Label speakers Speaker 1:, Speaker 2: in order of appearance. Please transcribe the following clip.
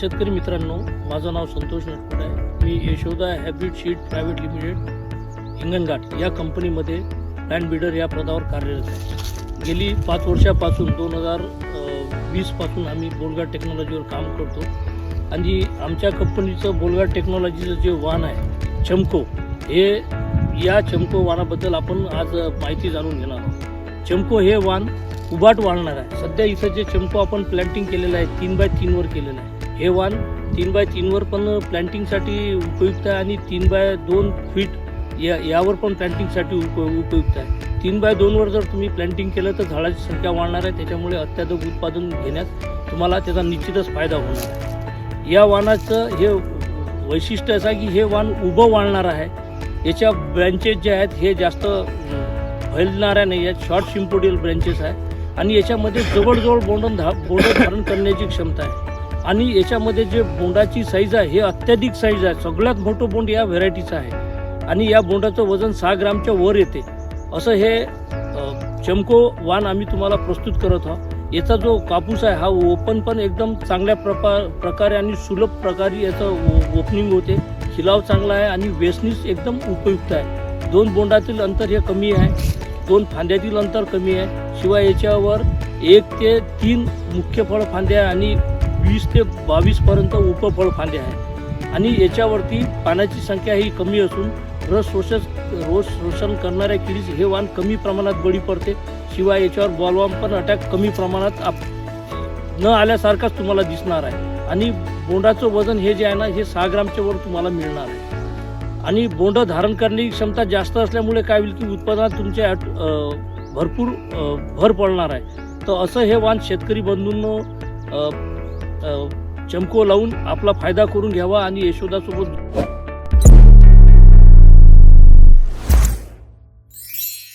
Speaker 1: शेतकरी मित्रांनो माझं नाव संतोष नटकुट आहे. मी Yashoda hybrid seed private limited Hinganghat या कंपनीमध्ये लँड बिल्डर या पदावर कार्यरत आहे. गेली पाच वर्षापासून दोन हजार वीसपासून आम्ही बोलगाड टेक्नॉलॉजीवर काम करतो. आणि आमच्या कंपनीचं बोलगाड टेक्नॉलॉजीचं जे वाहन आहे चमको हे या चमको वाहनाबद्दल आपण आज माहिती जाणून घेणार आहोत. चमको हे वाहन उभाट वाढणार आहे. सध्या इथं जे चमको आपण प्लॅन्टिंग केलेलं आहे तीन बाय तीनवर केलेलं आहे. हे वाण तीन बाय तीनवर पण प्लॅन्टिंगसाठी उपयुक्त आहे आणि तीन बाय दोन फीट या यावर पण प्लॅन्टिंगसाठी उप उपयुक्त आहे. तीन बाय दोनवर जर तुम्ही प्लॅन्टिंग केलं तर झाडाची संख्या वाढणार आहे त्याच्यामुळे अत्याधिक उत्पादन घेण्यात तुम्हाला त्याचा निश्चितच फायदा होणार आहे. या वाणाचं हे वैशिष्ट्य असं आहे की हे वाण उभं वाढणार आहे. याच्या ब्रँचेस जे आहेत हे जास्त फैलणाऱ्या नाही आहेत शॉर्ट शिम्पोडियल ब्रँचेस आहे. आणि याच्यामध्ये जवळजवळ बोंड धा बोंड धारण करण्याची क्षमता आहे. आणि याच्यामध्ये जे बोंडाची साईज आहे हे अत्याधिक साईज आहे. सगळ्यात मोठं बोंड या व्हेरायटीचं आहे. आणि या बोंडाचं वजन सहा ग्रामच्या वर येते. असं हे चमको वाण आम्ही तुम्हाला प्रस्तुत करत आहोत. याचा जो कापूस आहे हा ओपन पण एकदम चांगल्या प्रपा प्रकारे आणि सुलभ प्रकारे याचं ओपनिंग होते. खिलाव चांगला आहे आणि वेसनीस एकदम उपयुक्त आहे. दोन बोंडातील अंतर हे कमी आहे. दोन फांद्यातील अंतर कमी आहे. शिवाय याच्यावर एक ते तीन मुख्य फळ फांद्या आणि वीस ते बावीसपर्यंत उपफळ फांद्या आहे आणि याच्यावरती पाण्याची संख्या ही कमी असून रस शोषण रोज शोषण करणाऱ्या किडीस हे वाण कमी प्रमाणात बळी पडते. शिवाय याच्यावर बॉलवाम पण अटॅक कमी प्रमाणात आप न आल्यासारखाच तुम्हाला दिसणार आहे. आणि बोंडाचं वजन हे जे आहे ना हे सहा ग्रामच्या वर तुम्हाला मिळणार आहे. आणि बोंड धारण करण्याची क्षमता जास्त असल्यामुळे काय होईल की उत्पादनात तुमच्या भरपूर भर पडणार आहे. तर असं हे वाण शेतकरी बंधूंनो चमको लावून आपला फायदा करून घ्यावा आणि यशोदासोबत